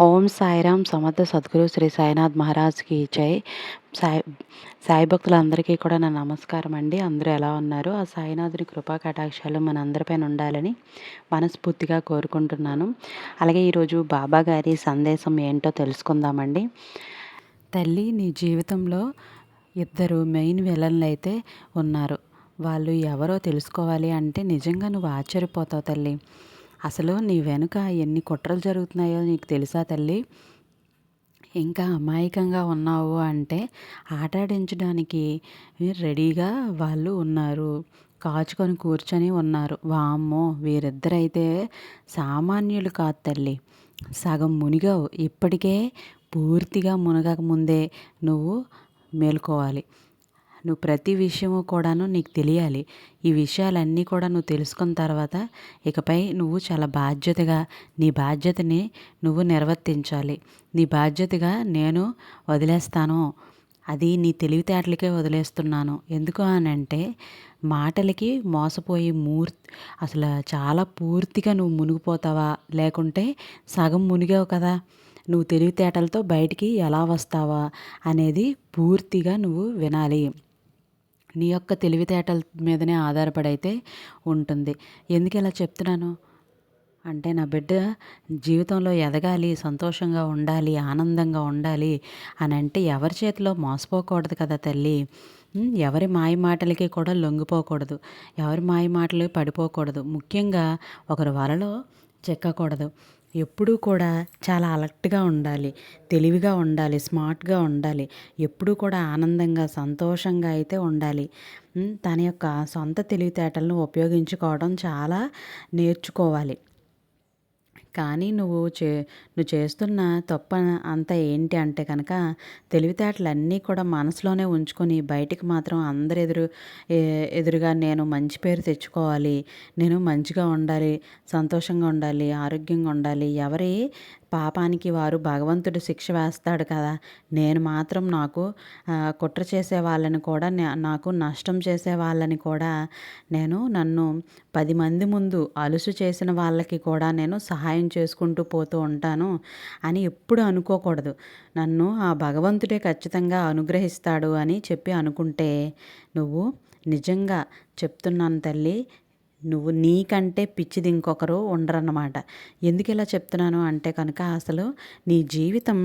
ఓం సాయిరామ్ సమర్థ సద్గురు శ్రీ సాయినాథ్ మహారాజ్కి జై. సాయి సాయి భక్తులందరికీ కూడా నా నమస్కారం అండి. అందరూ ఎలా ఉన్నారు? ఆ సాయినాథుని కృపా కటాక్షాలు మనందరిపైన ఉండాలని మనస్ఫూర్తిగా కోరుకుంటున్నాను. అలాగే ఈరోజు బాబా గారి సందేశం ఏంటో తెలుసుకుందామండి. తల్లి నీ జీవితంలో ఇద్దరు మెయిన్ విలన్లు అయితే ఉన్నారు. వాళ్ళు ఎవరో తెలుసుకోవాలి అంటే నిజంగా నువ్వు ఆశ్చర్యపోతావు తల్లి. అసలు నీ వెనుక ఎన్ని కుట్రలు జరుగుతున్నాయో నీకు తెలుసా తల్లి? ఇంకా అమాయకంగా ఉన్నావు అంటే ఆటాడించడానికి రెడీగా వాళ్ళు ఉన్నారు. కాచుకొని కూర్చొని ఉన్నారు. వామ్మో వీరిద్దరైతే సామాన్యులు కాదు తల్లి. సగం మునిగావు. ఇప్పటికే పూర్తిగా మునగక ముందే నువ్వు మేలుకోవాలి. నువ్వు ప్రతి విషయము కూడాను నీకు తెలియాలి. ఈ విషయాలన్నీ కూడా నువ్వు తెలుసుకున్న తర్వాత ఇకపై నువ్వు చాలా బాధ్యతగా నీ బాధ్యతని నువ్వు నిర్వర్తించాలి. నీ బాధ్యతగా నేను వదిలేస్తాను. అది నీ తెలివితేటలకే వదిలేస్తున్నాను. ఎందుకు అని అంటే మాటలకి మోసపోయి మూర్తి అసలు చాలా పూర్తిగా నువ్వు మునిగిపోతావా? లేకుంటే సగం మునిగావు కదా. నువ్వు తెలివితేటలతో బయటికి ఎలా వస్తావా? అనేది పూర్తిగా నువ్వు వినాలి. నీ యొక్క తెలివితేటల మీదనే ఆధారపడైతే ఉంటుంది. ఎందుకు ఇలా చెప్తున్నాను? అంటే నా బిడ్డ జీవితంలో ఎదగాలి సంతోషంగా ఉండాలి ఆనందంగా ఉండాలి అని అంటే ఎవరి చేతిలో మోసపోకూడదు కదా తల్లి. ఎవరి మాయ మాటలకి కూడా లొంగిపోకూడదు. ఎవరి మాయ మాటలు పడిపోకూడదు. ముఖ్యంగా ఒకరి వలలో చెక్కకూడదు. ఎప్పుడూ కూడా చాలా అలర్ట్గా ఉండాలి తెలివిగా ఉండాలి స్మార్ట్గా ఉండాలి ఎప్పుడూ కూడా ఆనందంగా సంతోషంగా అయితే ఉండాలి. తన యొక్క సొంత తెలివితేటలను ఉపయోగించుకోవడం చాలా నేర్చుకోవాలి. కానీ నువ్వు చే నువ్వు చేస్తున్న తప్ప అంత ఏంటి అంటే కనుక తెలివితేటలన్నీ కూడా మనసులోనే ఉంచుకొని బయటికి మాత్రం అందరు ఎదురు ఎదురుగా నేను మంచి పేరు తెచ్చుకోవాలి నేను మంచిగా ఉండాలి సంతోషంగా ఉండాలి ఆరోగ్యంగా ఉండాలి ఎవరి పాపానికి వారు భగవంతుడు శిక్ష వేస్తాడు కదా. నేను మాత్రం నాకు కుట్ర చేసే వాళ్ళని కూడా నాకు నష్టం చేసే వాళ్ళని కూడా నేను నన్ను పది మంది ముందు అలుసు చేసిన వాళ్ళకి కూడా నేను సహాయం చేసుకుంటూ పోతూ ఉంటాను అని ఎప్పుడు అనుకోకూడదు. నన్ను ఆ భగవంతుడే ఖచ్చితంగా అనుగ్రహిస్తాడు అని చెప్పి అనుకుంటే నువ్వు నిజంగా చెప్తున్నాను తల్లి నువ్వు నీకంటే పిచ్చిది ఇంకొకరు ఉండరన్నమాట. ఎందుకు ఇలా చెప్తున్నాను అంటే కనుక అసలు నీ జీవితం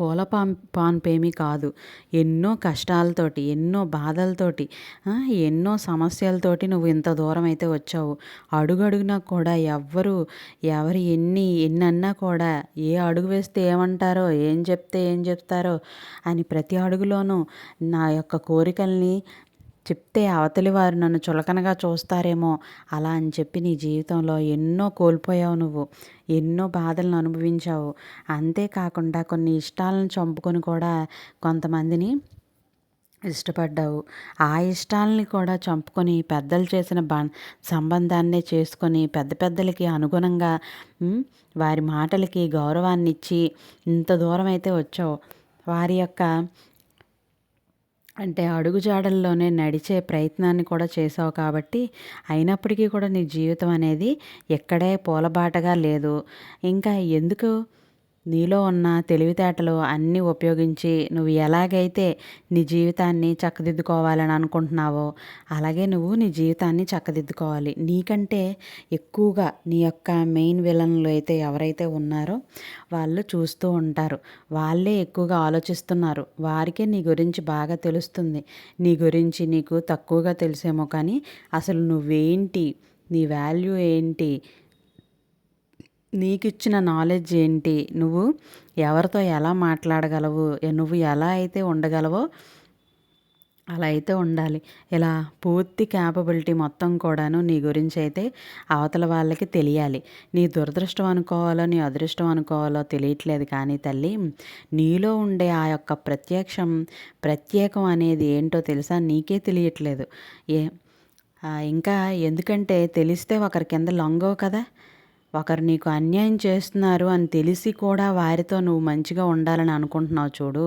పూల పాన్ పాన్పేమీ కాదు. ఎన్నో కష్టాలతోటి ఎన్నో బాధలతోటి ఎన్నో సమస్యలతోటి నువ్వు ఇంత దూరం అయితే వచ్చావు. అడుగడుగునా కూడా ఎవ్వరు ఎవరు ఎన్ని ఎన్ని అన్నా కూడా ఏ అడుగు వేస్తే ఏమంటారో ఏం చెప్తే ఏం చెప్తారో అని ప్రతి అడుగులోనూ నా యొక్క కోరికల్ని చెప్తే అవతలి వారు నన్ను చులకనగా చూస్తారేమో అలా అని చెప్పి నీ జీవితంలో ఎన్నో కోల్పోయావు నువ్వు ఎన్నో బాధలను అనుభవించావు. అంతేకాకుండా కొన్ని ఇష్టాలను చంపుకొని కూడా కొంతమందిని ఇష్టపడ్డావు. ఆ ఇష్టాలని కూడా చంపుకొని పెద్దలు చేసిన బ సంబంధాన్నే చేసుకొని పెద్ద పెద్దలకి అనుగుణంగా వారి మాటలకి గౌరవాన్ని ఇచ్చి ఇంత దూరం అయితే వచ్చావు. వారి యొక్క అంటే అడుగుజాడల్లోనే నడిచే ప్రయత్నాన్ని కూడా చేసావు కాబట్టి అయినప్పటికీ కూడా నీ జీవితం అనేది ఎక్కడే పూలబాటగా లేదు. ఇంకా ఎందుకు నీలో ఉన్న తెలివితేటలు అన్నీ ఉపయోగించి నువ్వు ఎలాగైతే నీ జీవితాన్ని చక్కదిద్దుకోవాలని అనుకుంటున్నావో అలాగే నువ్వు నీ జీవితాన్ని చక్కదిద్దుకోవాలి. నీకంటే ఎక్కువగా నీ యొక్క మెయిన్ విలన్లు అయితే ఎవరైతే ఉన్నారో వాళ్ళు చూస్తూ ఉంటారు. వాళ్ళే ఎక్కువగా ఆలోచిస్తున్నారు. వారికే నీ గురించి బాగా తెలుస్తుంది. నీ గురించి నీకు తక్కువగా తెలిసేమో కానీ అసలు నువ్వేంటి? నీ వాల్యూ ఏంటి? నీకు ఇచ్చిన నాలెడ్జ్ ఏంటి? నువ్వు ఎవరితో ఎలా మాట్లాడగలవు? నువ్వు ఎలా అయితే ఉండగలవో అలా అయితే ఉండాలి. ఇలా పూర్తి క్యాపబిలిటీ మొత్తం కూడాను నీ గురించి అయితే అవతల వాళ్ళకి తెలియాలి. నీ దురదృష్టం అనుకోవాలో నీ అదృష్టం అనుకోవాలో తెలియట్లేదు కానీ తల్లి నీలో ఉండే ఆ యొక్క ప్రత్యక్షం ప్రత్యేకం అనేది ఏంటో తెలుసా? నీకే తెలియట్లేదు. ఏ ఇంకా ఎందుకంటే తెలిస్తే ఒకరి కింద లొంగవు కదా? ఒకరు నీకు అన్యాయం చేస్తున్నారు అని తెలిసి కూడా వారితో నువ్వు మంచిగా ఉండాలని అనుకుంటున్నావు చూడు.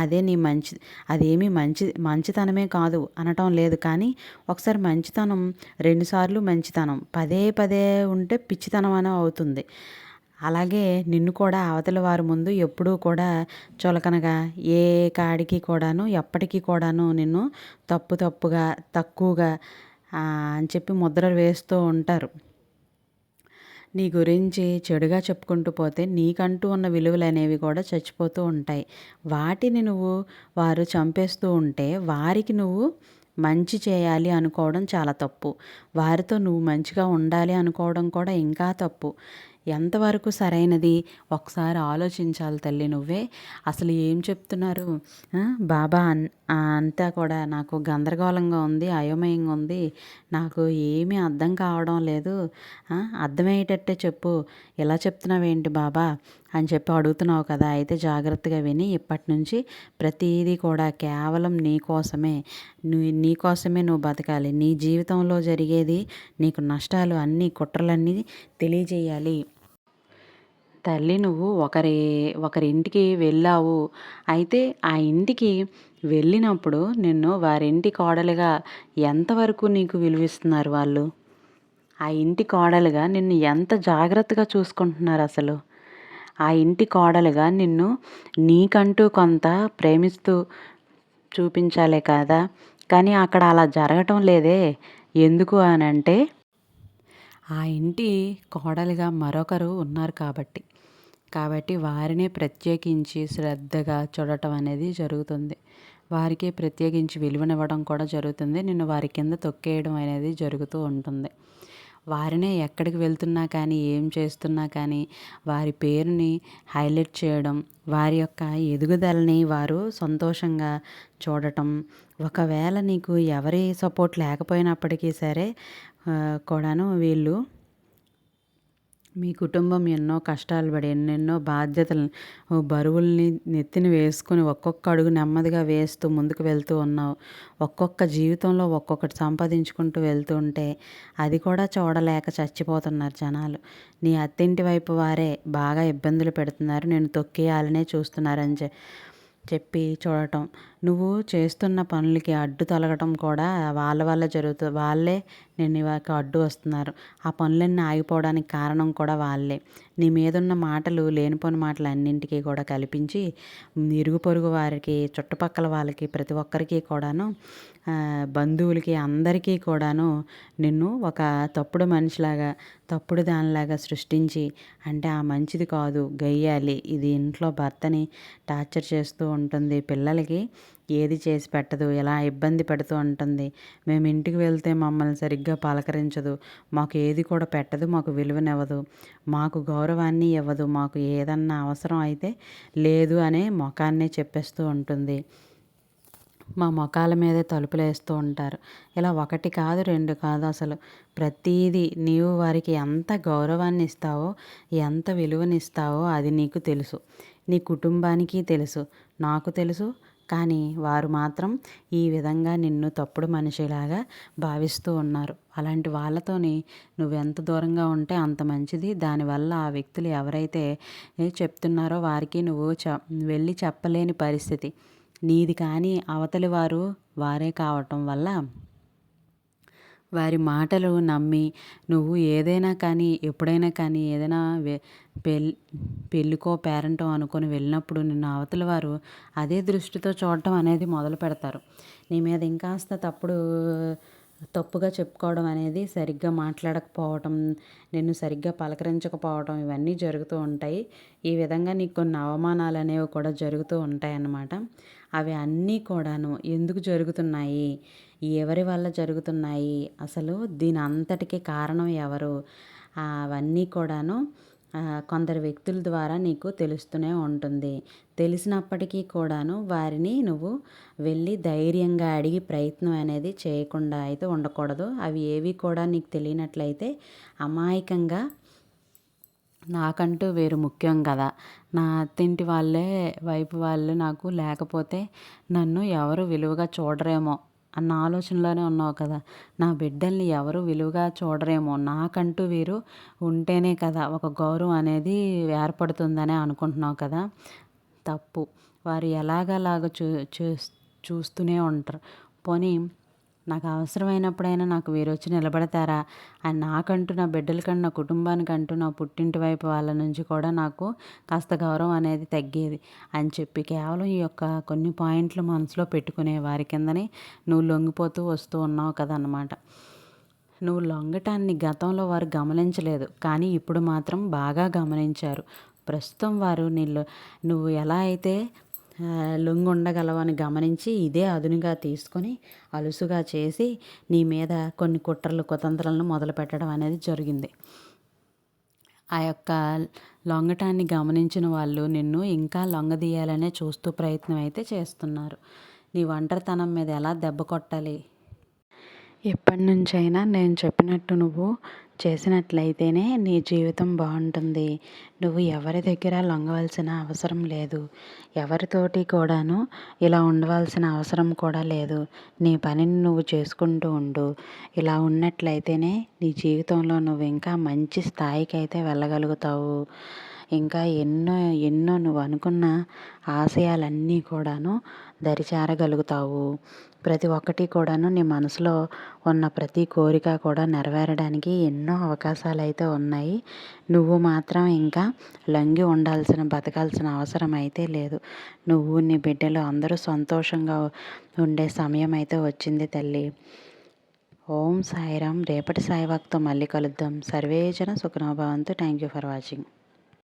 అదే నీ మంచి అదేమీ మంచి మంచితనమే కాదు అనటం లేదు. కానీ ఒకసారి మంచితనం రెండుసార్లు మంచితనం పదే పదే ఉంటే పిచ్చితనం అని అవుతుంది. అలాగే నిన్ను కూడా అవతల వారి ముందు ఎప్పుడూ కూడా చులకనగా ఏ కాడికి కూడాను ఎప్పటికీ కూడాను నిన్ను తప్పు తప్పుగా తక్కువగా అని చెప్పి ముద్రలు వేస్తూ ఉంటారు. నీ గురించి చెడుగా చెప్పుకుంటూ పోతే నీకంటూ ఉన్న విలువలు అనేవి కూడా చచ్చిపోతూ ఉంటాయి. వాటిని నువ్వు వారు చంపేస్తూ ఉంటే వారికి నువ్వు మంచి చేయాలి అనుకోవడం చాలా తప్పు. వారితో నువ్వు మంచిగా ఉండాలి అనుకోవడం కూడా ఇంకా తప్పు. ఎంతవరకు సరైనది? ఒకసారి ఆలోచించాలి తల్లి నువ్వే. అసలు ఏం చెప్తున్నారు? బాబా అంతా కూడా నాకు గందరగోళంగా ఉంది అయోమయంగా ఉంది. నాకు ఏమీ అర్థం కావడం లేదు. అర్థమయ్యేటట్టే చెప్పు. ఇలా చెప్తున్నావేంటి బాబా? అని చెప్పి అడుగుతున్నావు కదా. అయితే జాగ్రత్తగా విని ఇప్పటి నుంచి ప్రతిదీ కూడా కేవలం నీ కోసమే. నీ కోసమే నువ్వు బతకాలి. నీ జీవితంలో జరిగేది నీకు నష్టాలు అన్నీ కుట్రలన్నీ తెలియజేయాలి. తల్లి నువ్వు ఒకరి ఒకరింటికి వెళ్ళావు. అయితే ఆ ఇంటికి వెళ్ళినప్పుడు నిన్ను వారింటి కోడలుగా ఎంతవరకు నీకు విలువిస్తున్నారు వాళ్ళు? ఆ ఇంటి కోడలుగా నిన్ను ఎంత జాగ్రత్తగా చూసుకుంటున్నారు అసలు? ఆ ఇంటి కోడలుగా నిన్ను నీకంటూ కొంత ప్రేమిస్తూ చూపించాలే కదా? కానీ అక్కడ అలా జరగటం లేదే. ఎందుకు అని అంటే ఆ ఇంటి కోడలుగా మరొకరు ఉన్నారు కాబట్టి. కాబట్టి వారినే ప్రత్యేకించి శ్రద్ధగా చూడటం అనేది జరుగుతుంది. వారికి ప్రత్యేకించి విలువనివ్వడం కూడా జరుగుతుంది. నిన్ను వారి కింద తొక్కేయడం అనేది జరుగుతూ ఉంటుంది. వారినే ఎక్కడికి వెళ్తున్నా కానీ ఏం చేస్తున్నా కానీ వారి పేరుని హైలైట్ చేయడం వారి యొక్క ఎదుగుదలని వారు సంతోషంగా చూడటం. ఒకవేళ నీకు ఎవరి సపోర్ట్ లేకపోయినప్పటికీ సరే కూడాను వీళ్ళు మీ కుటుంబం ఎన్నో కష్టాలు పడి ఎన్నెన్నో బాధ్యతలను బరువుల్ని నెత్తిన వేసుకుని ఒక్కొక్క అడుగు నెమ్మదిగా వేస్తూ ముందుకు వెళ్తూ ఉన్నావు ఒక్కొక్క జీవితంలో ఒక్కొక్కటి సంపాదించుకుంటూ వెళ్తూ ఉంటే అది కూడా చూడలేక చచ్చిపోతున్నారు జనాలు. నీ అత్తింటి వైపు వారే బాగా ఇబ్బందులు పెడుతున్నారు నేను తొక్కేయాలనే చూస్తున్నారని చెప్పి చూడటం. నువ్వు చేస్తున్న పనులకి అడ్డు తొలగటం కూడా వాళ్ళ వల్ల జరుగుతుంది వాళ్ళే నేను ఇవాళ అడ్డు వస్తున్నారు. ఆ పనులన్నీ ఆగిపోవడానికి కారణం కూడా వాళ్ళే. నీ మీదున్న మాటలు లేనిపోని మాటలు అన్నింటికీ కూడా కల్పించి ఇరుగు పొరుగు వారికి చుట్టుపక్కల వాళ్ళకి ప్రతి ఒక్కరికి కూడాను బంధువులకి అందరికీ కూడాను నిన్ను ఒక తప్పుడు మనిషిలాగా తప్పుడు దానిలాగా సృష్టించి అంటే ఆ మంచిది కాదు గయ్యాలి. ఇది ఇంట్లో భర్తని టార్చర్ చేస్తూ ఉంటుంది పిల్లలకి. ఏది చేసి పెట్టదు ఎలా ఇబ్బంది పెడుతూ ఉంటుంది. మేము ఇంటికి వెళ్తే మమ్మల్ని సరిగ్గా పలకరించదు. మాకు ఏది కూడా పెట్టదు మాకు విలువనివ్వదు. మాకు గౌరవాన్ని ఇవ్వదు మాకు ఏదన్నా అవసరం అయితే లేదు అనే ముఖాన్నే చెప్పేస్తూ ఉంటుంది. మా మొఖాల మీదే తలుపులు వేస్తూ ఉంటారు. ఇలా ఒకటి కాదు రెండు కాదు అసలు. ప్రతీది నీవు వారికి ఎంత గౌరవాన్ని ఇస్తావో ఎంత విలువనిస్తావో అది నీకు తెలుసు. నీ కుటుంబానికి తెలుసు నాకు తెలుసు కానీ వారు మాత్రం ఈ విధంగా నిన్ను తప్పుడు మనిషిలాగా భావిస్తూ ఉన్నారు. అలాంటి వాళ్ళతోని నువ్వెంత దూరంగా ఉంటే అంత మంచిది. దానివల్ల ఆ వ్యక్తులు ఎవరైతే చెప్తున్నారో వారికి నువ్వు చె వెళ్ళి చెప్పలేని పరిస్థితి. నీది కానీ అవతలి వారు వారే కావటం వల్ల వారి మాటలు నమ్మి నువ్వు ఏదైనా కానీ ఎప్పుడైనా కానీ ఏదైనా పెళ్ళి పెళ్ళికో పేరెంటో అనుకొని వెళ్ళినప్పుడు నిన్ను అవతల వారు అదే దృష్టితో చూడటం అనేది మొదలు పెడతారు. నీ మీద ఇంకాస్త తప్పుడు తప్పుగా చెప్పుకోవడం అనేది సరిగ్గా మాట్లాడకపోవటం నిన్ను సరిగ్గా పలకరించకపోవటం ఇవన్నీ జరుగుతూ ఉంటాయి. ఈ విధంగా నీకు కొన్ని అవమానాలు అనేవి కూడా జరుగుతూ ఉంటాయి అన్నమాట అవి అన్నీ కూడాను ఎందుకు జరుగుతున్నాయి? ఎవరి వల్ల జరుగుతున్నాయి? అసలు దీని అంతటికి కారణం ఎవరు? అవన్నీ కూడాను కొందరు వ్యక్తుల ద్వారా నీకు తెలుస్తూనే ఉంటుంది. తెలిసినప్పటికీ కూడాను వారిని నువ్వు వెళ్ళి ధైర్యంగా అడిగి ప్రయత్నం అనేది చేయకుండా అయితే ఉండకూడదు. అవి ఏవి కూడా నీకు తెలియనట్లయితే అమాయకంగా నాకంటూ వేరు ముఖ్యం కదా. నా అత్తింటి వాళ్ళే వైపు వాళ్ళు నాకు లేకపోతే నన్ను ఎవరు విలువగా చూడరేమో. అన్న ఆలోచనలోనే ఉన్నావు కదా. నా బిడ్డల్ని ఎవరు విలువగా చూడరేమో. నాకంటూ వీరు ఉంటేనే కదా ఒక గౌరవం అనేది ఏర్పడుతుందని అనుకుంటున్నావు కదా. తప్పు. వారు ఎలాగలాగ చూ చూ చూస్తూనే ఉంటారు. పోనీ నాకు అవసరమైనప్పుడైనా నాకు వీరొచ్చి నిలబడతారా? అని నాకంటూ నా బిడ్డలకంటూ నా కుటుంబానికంటూ నా పుట్టింటి వైపు వాళ్ళ నుంచి కూడా నాకు కాస్త గౌరవం అనేది తగ్గేది. అని చెప్పి కేవలం ఈ యొక్క కొన్ని పాయింట్లు మనసులో పెట్టుకునే వారి కిందనే నువ్వు లొంగిపోతూ వస్తూ ఉన్నావు కదన్నమాట. నువ్వు లొంగటాన్ని గతంలో వారు గమనించలేదు కానీ ఇప్పుడు మాత్రం బాగా గమనించారు. ప్రస్తుతం వారు నీళ్ళు నువ్వు ఎలా అయితే లొంగి ఉండగలవని గమనించి ఇదే అదునుగా తీసుకొని అలుసుగా చేసి నీ మీద కొన్ని కుట్రలు కుతంత్రాలను మొదలు పెట్టడం అనేది జరిగింది. ఆ యొక్క లొంగటాన్ని గమనించిన వాళ్ళు నిన్ను ఇంకా లొంగదీయాలనే చూస్తూ ప్రయత్నం అయితే చేస్తున్నారు. నీ ఒంటరితనం మీద ఎలా దెబ్బ కొట్టాలి? ఎప్పటి నుంచైనా నేను చెప్పినట్టు నువ్వు చేసినట్లయితేనే నీ జీవితం బాగుంటుంది. నువ్వు ఎవరి దగ్గర లొంగవలసిన అవసరం లేదు. ఎవరితోటి కూడాను ఇలా ఉండవలసిన అవసరం కూడా లేదు. నీ పనిని నువ్వు చేసుకుంటూ ఉండు. ఇలా ఉన్నట్లయితేనే నీ జీవితంలో నువ్వు ఇంకా మంచి స్థాయికి అయితే వెళ్ళగలుగుతావు. ఇంకా ఎన్నో ఎన్నో నువ్వు అనుకున్న ఆశయాలన్నీ కూడాను దరిచేరగలుగుతావు. ప్రతి ఒక్కటి కూడాను నీ మనసులో ఉన్న ప్రతి కోరిక కూడా నెరవేరడానికి ఎన్నో అవకాశాలు అయితే ఉన్నాయి. నువ్వు మాత్రం ఇంకా లొంగి ఉండాల్సిన బతకాల్సిన అవసరం అయితే లేదు. నువ్వు నీ బిడ్డలు అందరూ సంతోషంగా ఉండే సమయం అయితే వచ్చింది తల్లి. ఓం సాయిరామ్. రేపటి సాయివాక్తో మళ్ళీ కలుద్దాం. సర్వేజన సుఖనోభావంతో థ్యాంక్ యూ ఫర్ వాచింగ్.